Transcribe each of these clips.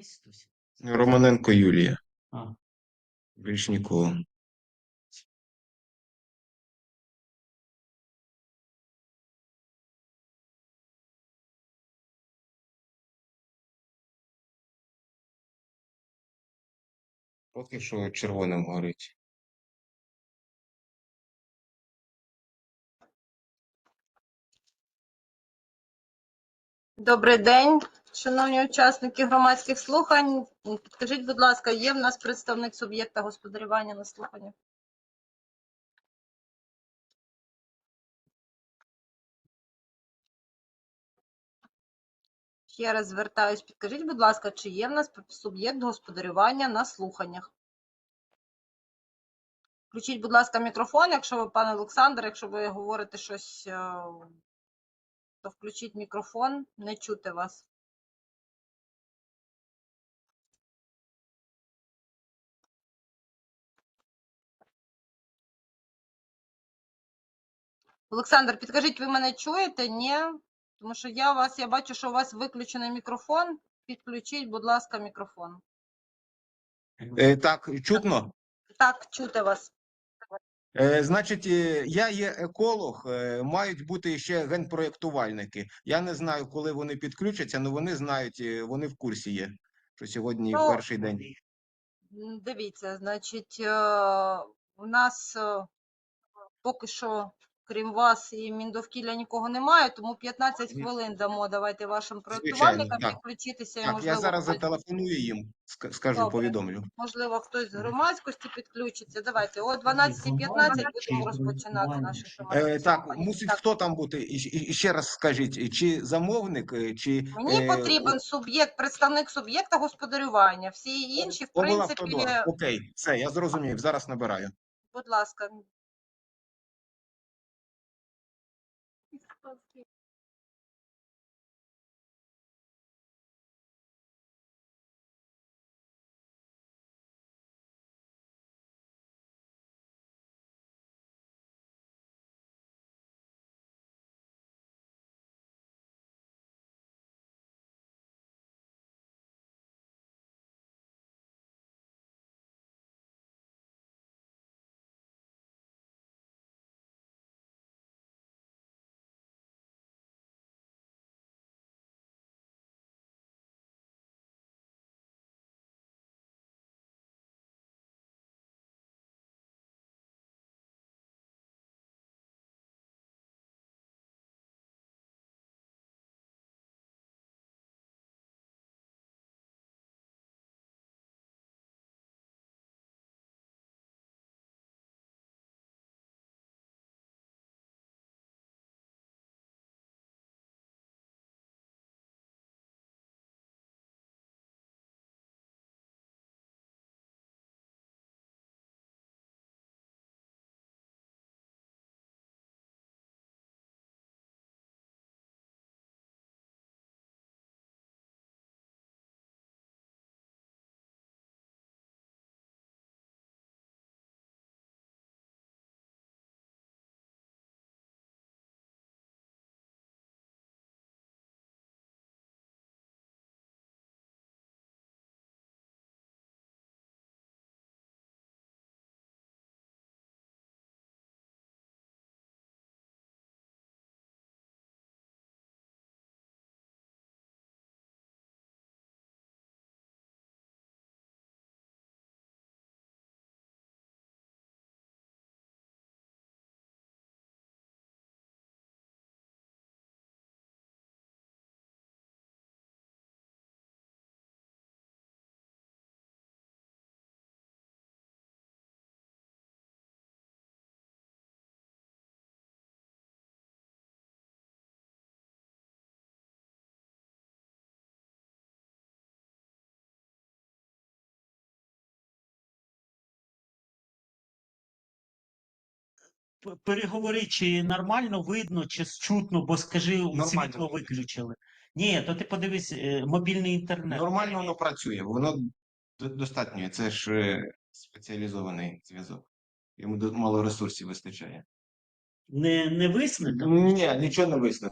Є хтось? Романенко Юлія. А, Більш нікого. Поки що червоним горить. Добрий день, шановні учасники громадських слухань. Підкажіть, будь ласка, є в нас представник суб'єкта господарювання на слуханні? Ще раз звертаюсь, підкажіть, будь ласка, чи є в нас суб'єкт господарювання на слуханнях? Включіть, будь ласка, мікрофон, якщо ви, пане Олександр, якщо ви говорите щось, е, то включіть мікрофон, не чути вас. Олександр, підкажіть, ви мене чуєте? Ні? Тому що я вас, я бачу, що у вас виключений мікрофон. Підключіть, будь ласка, мікрофон. Е, так, чутно? Так, чути вас. Е, значить, е, я є еколог, е, мають бути ще генпроєктувальники. Я не знаю, коли вони підключаться, але вони знають, е, вони в курсі є, що сьогодні Ну, перший день. М, Дивіться, значить, е, у нас е, поки що, крім вас і Міндовкілля, нікого немає, тому 15 хвилин дамо. Давайте вашим проєктувальникам так. підключитися. і, Так, можливо, я зараз хтось- зателефоную їм, ска- скажу, Добре. повідомлю. Можливо, хтось з громадськості підключиться. Давайте о 12.15 будемо розпочинати наші громадські Е, так, мусить Так, хто там бути? І, і, і ще раз скажіть, чи замовник, е, чи Мені е, потрібен суб'єкт, представник суб'єкта господарювання. Всі інші, в принципі, Окей, все, я зрозумів. Зараз набираю. будь ласка. because he переговори, чи нормально видно, чи чутно, бо скажи, Нормально світло виключили. Ні, то ти подивись, е, мобільний інтернет. Нормально воно працює, воно достатньо. Це ж е, спеціалізований зв'язок. Йому мало ресурсів вистачає. Не, не висне? Ні, нічого не висне.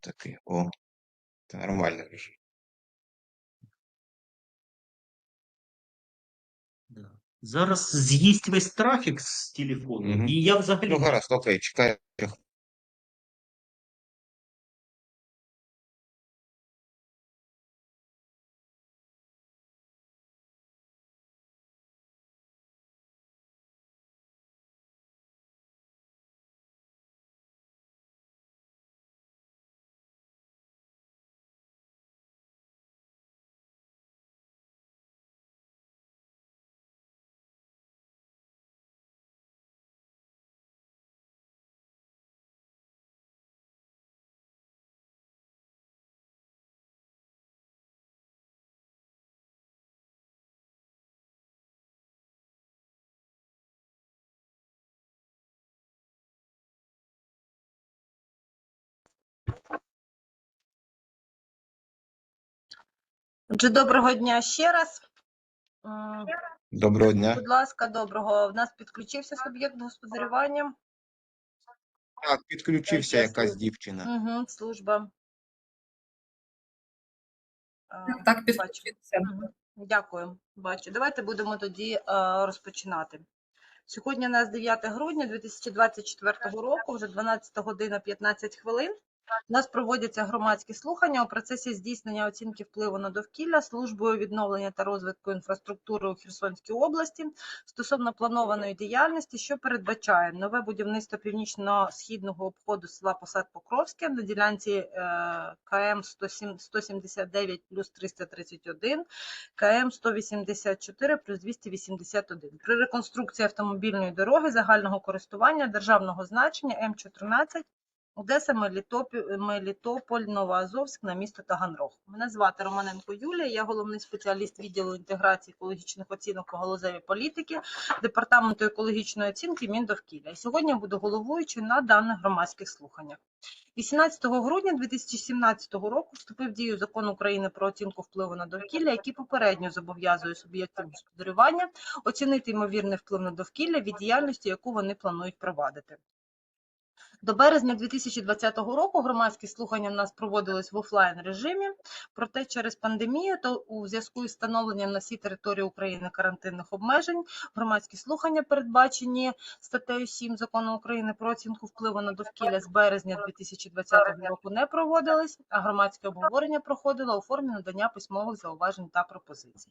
Такий, о, це нормально вже. Да. Зараз з'їсть весь трафік з телефону, Мгм. і я взагалі Ну, гаразд, окей, чекаю. Отже, доброго дня ще раз. Доброго дня. Будь ласка, доброго. В нас підключився суб'єкт господарювання. Так, підключився Якась дівчина. Угу, служба. Так, так, бачу. підключився. Дякую, бачу. Давайте будемо тоді е, розпочинати. Сьогодні у нас 9 грудня 2024 року, вже 12 година 15 хвилин. У нас проводяться громадські слухання у процесі здійснення оцінки впливу на довкілля службою відновлення та розвитку інфраструктури у Херсонській області стосовно планованої діяльності, що передбачає нове будівництво північно-східного обходу села Посад Покровське на ділянці е, КМ 107 179 плюс 331, КМ 184 плюс 281. При реконструкції автомобільної дороги загального користування державного значення М14 Одеса, Мелітополь, Новоазовськ на місто Таганрог. Мене звати Романенко Юлія, я головний спеціаліст відділу інтеграції екологічних оцінок у галузевій політики Департаменту екологічної оцінки Міндовкілля. І сьогодні я буду головуючою на даних громадських слуханнях. 18 грудня 2017 року вступив в дію закон України про оцінку впливу на довкілля, який попередньо зобов'язує суб'єктів господарювання оцінити ймовірний вплив на довкілля від діяльності, яку вони планують провадити. До березня 2020 року громадські слухання в нас проводились в офлайн режимі. Проте через пандемію, то у зв'язку із встановленням на всій території України карантинних обмежень, громадські слухання передбачені статтею 7 закону України про оцінку впливу на довкілля з березня 2020 року не проводились, а громадське обговорення проходило у формі надання письмових зауважень та пропозицій.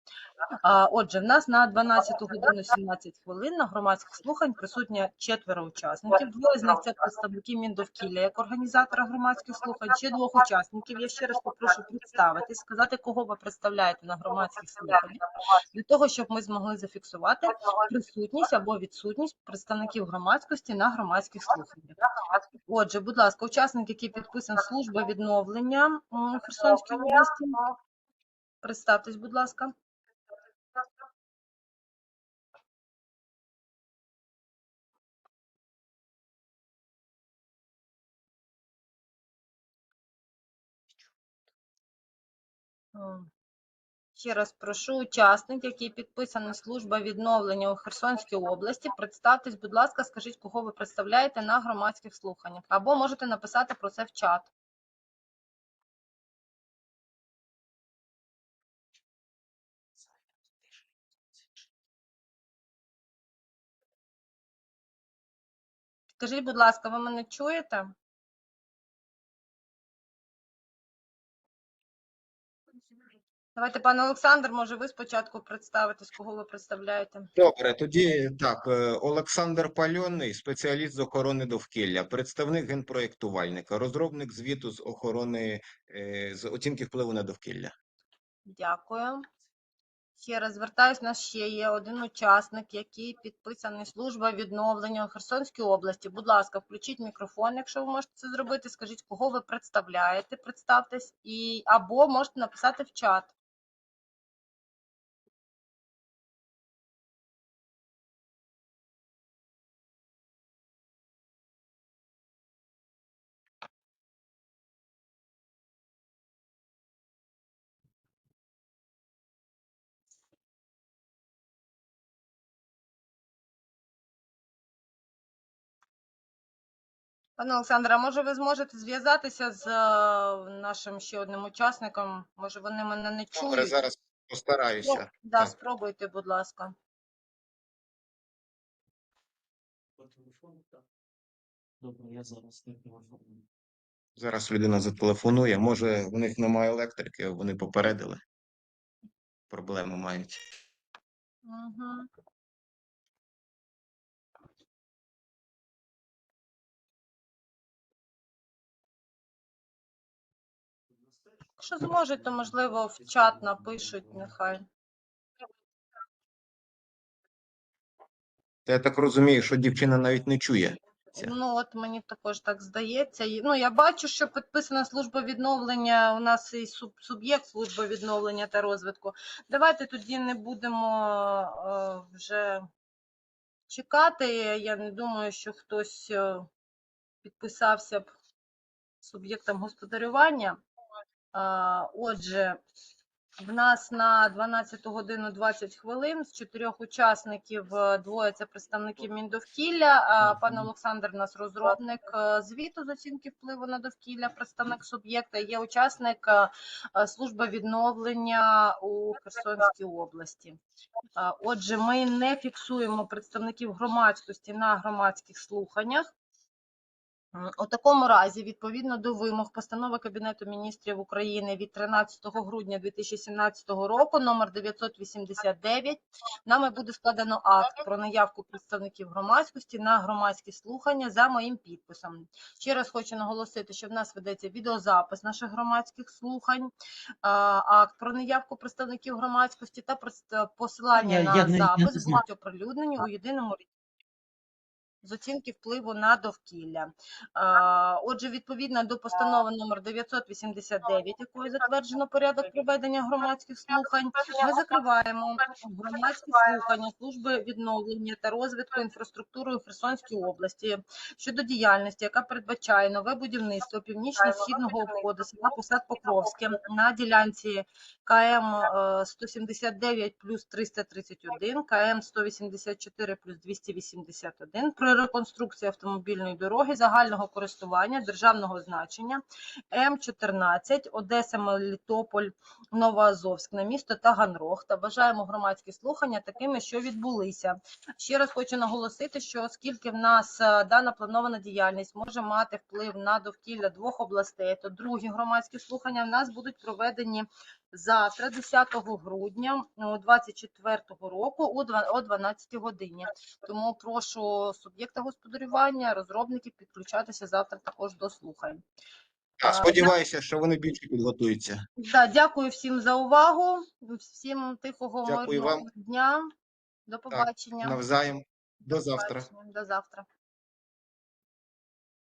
Отже, в нас на 12 годину 17 хвилин на громадських слухань присутні четверо учасників. Двоє з них це представники Міндовкілля як організатора громадських слухань. Ще двох учасників. Я ще раз попрошу представитись, сказати, кого ви представляєте на громадських слуханнях, для того, щоб ми змогли зафіксувати присутність або відсутність представників громадськості на громадських слуханнях. Отже, будь ласка, учасник, який підписаний служба відновлення Херсонської області. Представтесь, будь ласка. Ще раз прошу, учасник, який підписаний служба відновлення у Херсонській області, представтесь, будь ласка, скажіть, кого ви представляєте на громадських слуханнях. Або можете написати про це в чат. Скажіть, будь ласка, ви мене чуєте? Давайте, пане Олександр, може ви спочатку представитесь, кого ви представляєте? Добре, тоді так. е, Олександр Пальонний, спеціаліст з охорони довкілля, представник генпроєктувальника, розробник звіту з охорони е, з оцінки впливу на довкілля. Дякую. Ще раз звертаюсь, у нас ще є один учасник, який підписаний служба відновлення у Херсонській області. Будь ласка, включіть мікрофон, якщо ви можете це зробити. Скажіть, кого ви представляєте, представтесь, і або можете написати в чат. Пане Олександре, а може ви зможете зв'язатися з е, нашим ще одним учасником? Може вони мене не Добре, зараз постараюся. Спро- Да, Так. спробуйте, будь ласка. По телефону, так. Добре, я зараз не телефоную. Зараз людина зателефонує. Може, у них немає електрики, вони попередили. Проблеми мають. Угу. Якщо зможуть, то можливо в чат напишуть, нехай. Та я так розумію, що дівчина навіть не чує. Ну, от мені також так здається. Ну, я бачу, що підписана служба відновлення. У нас і суб, суб'єкт служби відновлення та розвитку. Давайте тоді не будемо е, вже чекати. Я не думаю, що хтось е, підписався б суб'єктом господарювання. Отже, в нас на 12 годину 20 хвилин з чотирьох учасників е, двоє це представники Міндовкілля. Пан Олександр у нас розробник е, звіту з оцінки впливу на довкілля, представник суб'єкта. Є учасник е, служби відновлення у Херсонській області. Отже, ми не фіксуємо представників громадськості на громадських слуханнях. У такому разі, відповідно до вимог постанови Кабінету міністрів України від 13 грудня 2017 року, номер 989, нами буде складено акт про наявку представників громадськості на громадські слухання за моїм підписом. Ще раз хочу наголосити, що в нас ведеться відеозапис наших громадських слухань, акт про наявку представників громадськості та посилання Я- на я запис будуть оприлюднені у єдиному з оцінки впливу на довкілля. Отже, відповідно до постанови номер 989, якою затверджено порядок проведення громадських слухань, ми закриваємо громадські слухання служби відновлення та розвитку інфраструктури у Херсонській області щодо діяльності, яка передбачає нове будівництво північно-східного обходу села Посад Покровське на ділянці КМ е, 179 плюс 331, КМ 184 плюс 281 про реконструкцію автомобільної дороги загального користування державного значення М14 Одеса, Мелітополь, Новоазовськ на місто Таганрог та бажаємо громадські слухання такими, що відбулися. Ще раз хочу наголосити, що оскільки в нас е, дана планована діяльність може мати вплив на довкілля двох областей, то другі громадські слухання в нас будуть проведені завтра, 10 грудня 2024 року о два- о 12 годині. Тому прошу суб'єкта господарювання, розробників підключатися завтра також до слухань. А, сподіваюся, що вони більше підготуються. Да, дякую всім за увагу. Всім тихого Дякую мирного вам. дня. До побачення. Навзаєм. До завтра. Побачення. До завтра.